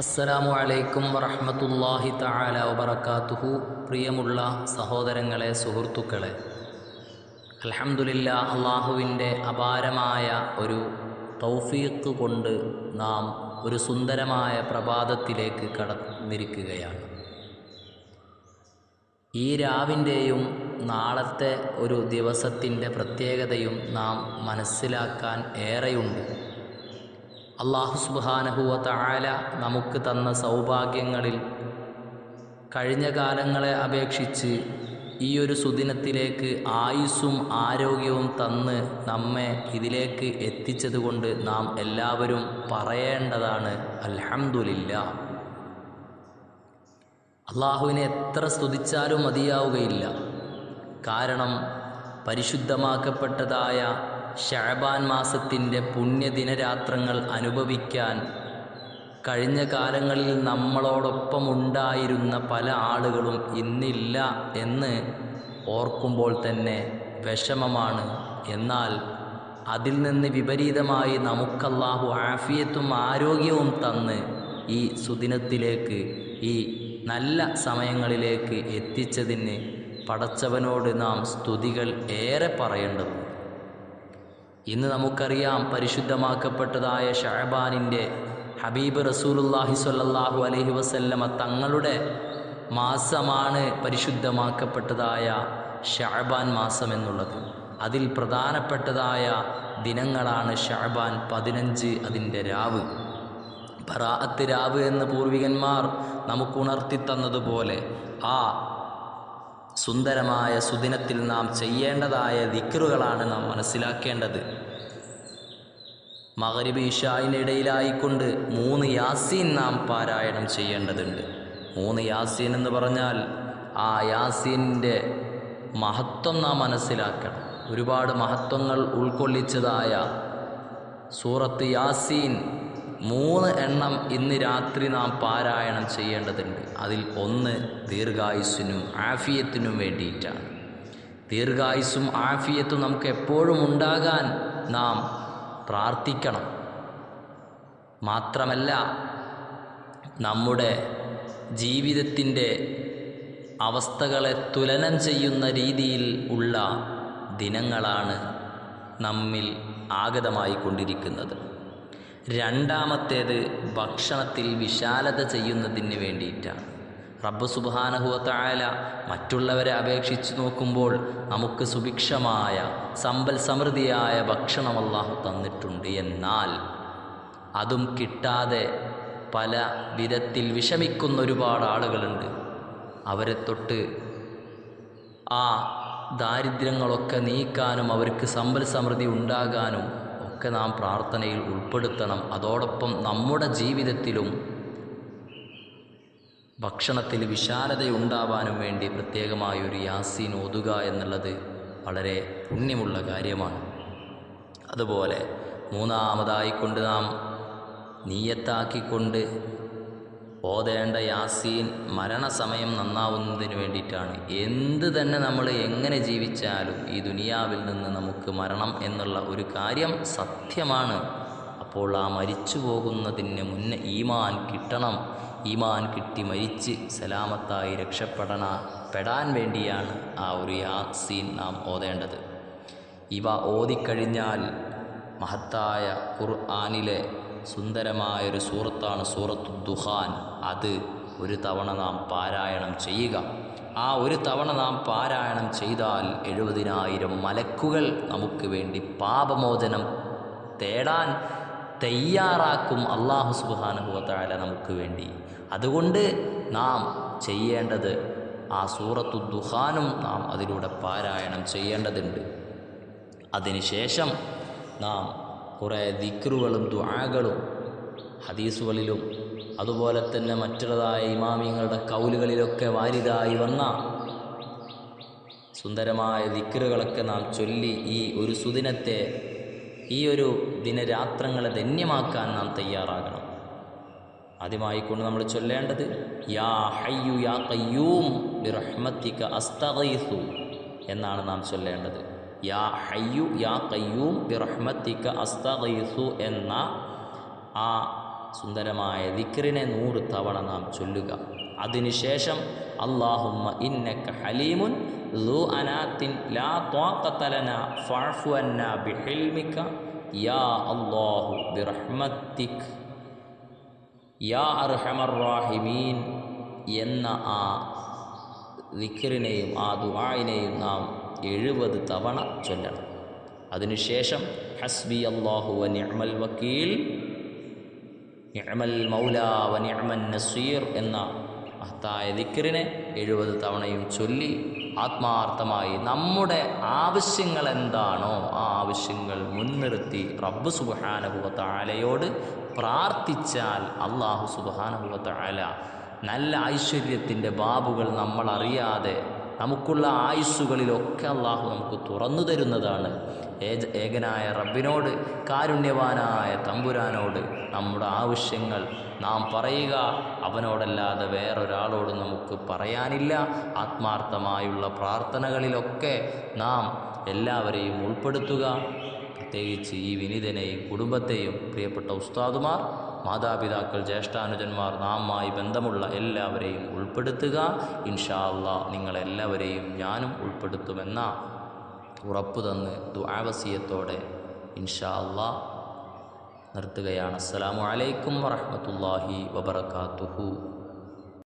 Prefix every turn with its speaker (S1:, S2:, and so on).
S1: അസ്സലാമു അലൈക്കും വറഹമത്തല്ലാഹി തആല വബറകാതുഹു. പ്രിയമുള്ള സഹോദരങ്ങളെ സുഹൃത്തുക്കളെ അൽഹംദുലില്ലാ അള്ളാഹുവിന്റെ അപാരമായ ഒരു തൗഫീഖ് കൊണ്ട് നാം ഒരു സുന്ദരമായ പ്രഭാതത്തിലേക്ക് കടന്നിരിക്കുകയാണ്. ഈ രാവിന്റെയും നാളത്തെ ഒരു ദിവസത്തിന്റെ പ്രത്യേകതയും നാം മനസ്സിലാക്കാൻ ഏറെയുണ്ട്. അള്ളാഹു സുബാനഹുവത്ത ആല നമുക്ക് തന്ന സൗഭാഗ്യങ്ങളിൽ കഴിഞ്ഞ കാലങ്ങളെ അപേക്ഷിച്ച് ഈ ഒരു സുദിനത്തിലേക്ക് ആയുസ്സും ആരോഗ്യവും തന്ന് നമ്മെ ഇതിലേക്ക് എത്തിച്ചതുകൊണ്ട് നാം എല്ലാവരും പറയേണ്ടതാണ് അൽഹംദുലില്ല. അള്ളാഹുവിനെ എത്ര സ്തുതിച്ചാലും മതിയാവുകയില്ല. കാരണം പരിശുദ്ധമാക്കപ്പെട്ടതായ ഷാബാൻ മാസത്തിന്റെ പുണ്യദിനരാത്രങ്ങൾ അനുഭവിക്കാൻ കഴിഞ്ഞ കാലങ്ങളിൽ നമ്മളോടൊപ്പം ഉണ്ടായിരുന്ന പല ആളുകളും ഇന്നില്ല എന്ന് ഓർക്കുമ്പോൾ തന്നെ വിഷമമാണ്. എന്നാൽ അതിൽ നിന്ന് വിപരീതമായി നമുക്കല്ലാഹു ആഫിയത്തും ആരോഗ്യവും തന്ന് ഈ സുദിനത്തിലേക്ക് ഈ നല്ല സമയങ്ങളിലേക്ക് എത്തിച്ചതിന് പടച്ചവനോട് നാം സ്തുതികൾ ഏറെ പറയേണ്ടതുണ്ട്. ഇന്ന് നമുക്കറിയാം പരിശുദ്ധമാക്കപ്പെട്ടതായ ഷഹബാനിന്റെ ഹബീബ് റസൂലുല്ലാഹി സ്വല്ലല്ലാഹു അലഹി വസല്ലമ തങ്ങളുടെ മാസമാണ് പരിശുദ്ധമാക്കപ്പെട്ടതായ ഷഹബാൻ മാസം എന്നുള്ളത്. അതിൽ പ്രധാനപ്പെട്ടതായ ദിനങ്ങളാണ് ഷഹബാൻ പതിനഞ്ച് അതിന്റെ രാവ്. ബറാഅത്ത് രാവ് എന്ന് പൂർവികന്മാർ നമുക്ക് ഉണർത്തി തന്നതുപോലെ ആ സുന്ദരമായ സുദിനത്തിൽ നാം ചെയ്യേണ്ടതായ ദിക്കറുകളാണ് നാം മനസ്സിലാക്കേണ്ടത്. മകരിബ് ഇഷായിനിടയിലായിക്കൊണ്ട് മൂന്ന് യാസീൻ നാം പാരായണം ചെയ്യേണ്ടതുണ്ട്. മൂന്ന് യാസീൻ എന്ന് പറഞ്ഞാൽ ആ യാസീന്റെ മഹത്വം നാം മനസ്സിലാക്കണം. ഒരുപാട് മഹത്വങ്ങൾ ഉൾക്കൊള്ളിച്ചതായ സൂറത്ത് യാസീൻ മൂന്ന് എണ്ണം ഇന്ന് രാത്രി നാം പാരായണം ചെയ്യേണ്ടതുണ്ട്. അതിൽ ഒന്ന് ദീർഘായുസ്സിനും ആഫിയത്തിനും വേണ്ടിയിട്ടാണ്. ദീർഘായുസ്സും ആഫിയത്തും നമുക്ക് എപ്പോഴും ഉണ്ടാകാൻ നാം പ്രാർത്ഥിക്കണം. മാത്രമല്ല നമ്മുടെ ജീവിതത്തിന്റെ അവസ്ഥകളെ തുലനം ചെയ്യുന്ന രീതിയിൽ ഉള്ള ദിനങ്ങളാണ് നമ്മിൽ ആഗതമായി കൊണ്ടിരിക്കുന്നത് രണ്ടാമത്തേത് ഭക്ഷണത്തിൽ വിശാലത ചെയ്യുന്നതിന് വേണ്ടിയിട്ടാണ്. റബ്ബ് സുബാനഹുവത്തായാല മറ്റുള്ളവരെ അപേക്ഷിച്ച് നോക്കുമ്പോൾ നമുക്ക് സുഭിക്ഷമായ സമ്പൽ സമൃദ്ധിയായ ഭക്ഷണം അള്ളാഹു തന്നിട്ടുണ്ട്. എന്നാൽ അതും കിട്ടാതെ പല വിധത്തിൽ വിഷമിക്കുന്ന ഒരുപാട് ആളുകളുണ്ട്. അവരെ തൊട്ട് ആ ദാരിദ്ര്യങ്ങളൊക്കെ നീക്കാനും അവർക്ക് സമ്പൽ സമൃദ്ധി ഉണ്ടാകാനും ഒക്കെ നാം പ്രാർത്ഥനയിൽ ഉൾപ്പെടുത്തണം. അതോടൊപ്പം നമ്മുടെ ജീവിതത്തിലും ഭക്ഷണത്തിൽ വിശാലതയുണ്ടാവാനും വേണ്ടി പ്രത്യേകമായ ഒരു യാസീൻ ഓതുക എന്നുള്ളത് വളരെ പുണ്യമുള്ള കാര്യമാണ്. അതുപോലെ മൂന്നാമതായിക്കൊണ്ട് നാം നീയത്താക്കിക്കൊണ്ട് ഓതേണ്ട യാസീൻ മരണസമയം നന്നാവുന്നതിന് വേണ്ടിയിട്ടാണ്. എന്ത് തന്നെ നമ്മൾ എങ്ങനെ ജീവിച്ചാലും ഈ ദുനിയാവിൽ നിന്ന് നമുക്ക് മരണം എന്നുള്ള ഒരു കാര്യം സത്യമാണ്. അപ്പോൾ ആ മരിച്ചു പോകുന്നതിന് മുന്നേ ഈമാൻ കിട്ടണം. ഈമാൻ കിട്ടി മരിച്ച് സലാമത്തായി രക്ഷപ്പെടണ പെടാൻ വേണ്ടിയാണ് ആ ഒരു യാസീൻ നാം ഓതേണ്ടത്. ഇവ ഓതിക്കഴിഞ്ഞാൽ മഹത്തായ ഖുർആാനിലെ സുന്ദരമായൊരു സൂറത്താണ് സൂറത്തു ദുഹാൻ അത് ഒരു തവണ നാം പാരായണം ചെയ്യുക. ആ ഒരു തവണ നാം പാരായണം ചെയ്താൽ എഴുപതിനായിരം മലക്കുകൾ നമുക്ക് വേണ്ടി പാപമോചനം തേടാൻ തയ്യാറാക്കും അള്ളാഹു സുബാനുഭവത്തായ നമുക്ക് വേണ്ടി. അതുകൊണ്ട് നാം ചെയ്യേണ്ടത് ആ സൂറത്തു ദുഹാനും നാം അതിലൂടെ പാരായണം ചെയ്യേണ്ടതുണ്ട്. അതിനുശേഷം നാം കുറേ ദിക്റുകളും ദുആകളും ഹദീസുകളിലും അതുപോലെ തന്നെ മറ്റുള്ളതായ ഇമാമിങ്ങളുടെ കൗലുകളിലൊക്കെ വാരിതായി വന്ന സുന്ദരമായ ദിക്റുകളൊക്കെ നാം ചൊല്ലി ഈ ഒരു സുദിനത്തെ ഈ ഒരു ദിനരാത്രങ്ങളെ ധന്യമാക്കാൻ നാം തയ്യാറാകണം. ആദ്യമായിക്കൊണ്ട് നമ്മൾ ചൊല്ലേണ്ടത് യാ ഹയ്യു യാ കയ്യൂം ബിറഹ്മത്തിക എന്നാണ് നാം ചൊല്ലേണ്ടത്. യാ ഹയ്യു യാ കയ്യൂം ബിറഹ്മത്തിക്ക അസ്തഖൈസു എന്ന ആ സുന്ദരമായ ദിക്രിനെ നൂറ് തവണ നാം ചൊല്ലുക. അതിനുശേഷം അള്ളാഹുമ്മ ഇന്നക്ക ഹലീമുൻ ലു അനാത്തിൻ ലാ ത്വാക്കത്തലന ഫാഫു അന്ന ബിഹിൽമിക്ക യാ അള്ളാഹു ബിറഹ്മത്തിക്. യാ അർഹമർ റാഹിമീൻ എന്ന ആ ദിക്റിനെയും ആ ദുആയിനെയും നാം എഴുപത് തവണ ചൊല്ലണം. അതിനുശേഷം ഹസ്ബി അള്ളാഹു നിഅമൽ വക്കീൽ നിഅമൽ മൗല വ നസീർ എന്ന മഹത്തായ ദിക്കറിനെ എഴുപത് തവണയും ചൊല്ലി ആത്മാർത്ഥമായി നമ്മുടെ ആവശ്യങ്ങൾ എന്താണോ ആ ആവശ്യങ്ങൾ മുൻനിർത്തി റബ്ബ് സുബാനുഭവത്ത ആലയോട് പ്രാർത്ഥിച്ചാൽ അള്ളാഹു സുബാനുഭവത്ത ആല നല്ല ഐശ്വര്യത്തിന്റെ ബാബുകൾ നമ്മൾ അറിയാതെ നമുക്കുള്ള ആയുസ്സുകളിലൊക്കെ അള്ളാഹു നമുക്ക് തുറന്നു തരുന്നതാണ്. ഏകനായ റബ്ബിനോട് കാരുണ്യവാനായ തമ്പുരാനോട് നമ്മുടെ ആവശ്യങ്ങൾ നാം പറയുക. അവനോടല്ലാതെ വേറൊരാളോട് നമുക്ക് പറയാനില്ല. ആത്മാർത്ഥമായുള്ള പ്രാർത്ഥനകളിലൊക്കെ നാം എല്ലാവരെയും ഉൾപ്പെടുത്തുക. പ്രത്യേകിച്ച് ഈ വിനീതനെയും കുടുംബത്തെയും പ്രിയപ്പെട്ട ഉസ്താദുമാർ മാതാപിതാക്കൾ ജ്യേഷ്ഠാനുജന്മാർ നാമായി ബന്ധമുള്ള എല്ലാവരെയും ഉൾപ്പെടുത്തുക. ഇൻഷാല്ല നിങ്ങളെല്ലാവരെയും ഞാനും ഉൾപ്പെടുത്തുമെന്ന ഉറപ്പു തന്ന് ദുആവസിയത്തോടെ ഇൻഷാല്ല നിർത്തുകയാണ്. അസ്സലാമു അലൈക്കും വറഹ്മത്തുള്ളാഹി വബറകാതുഹു.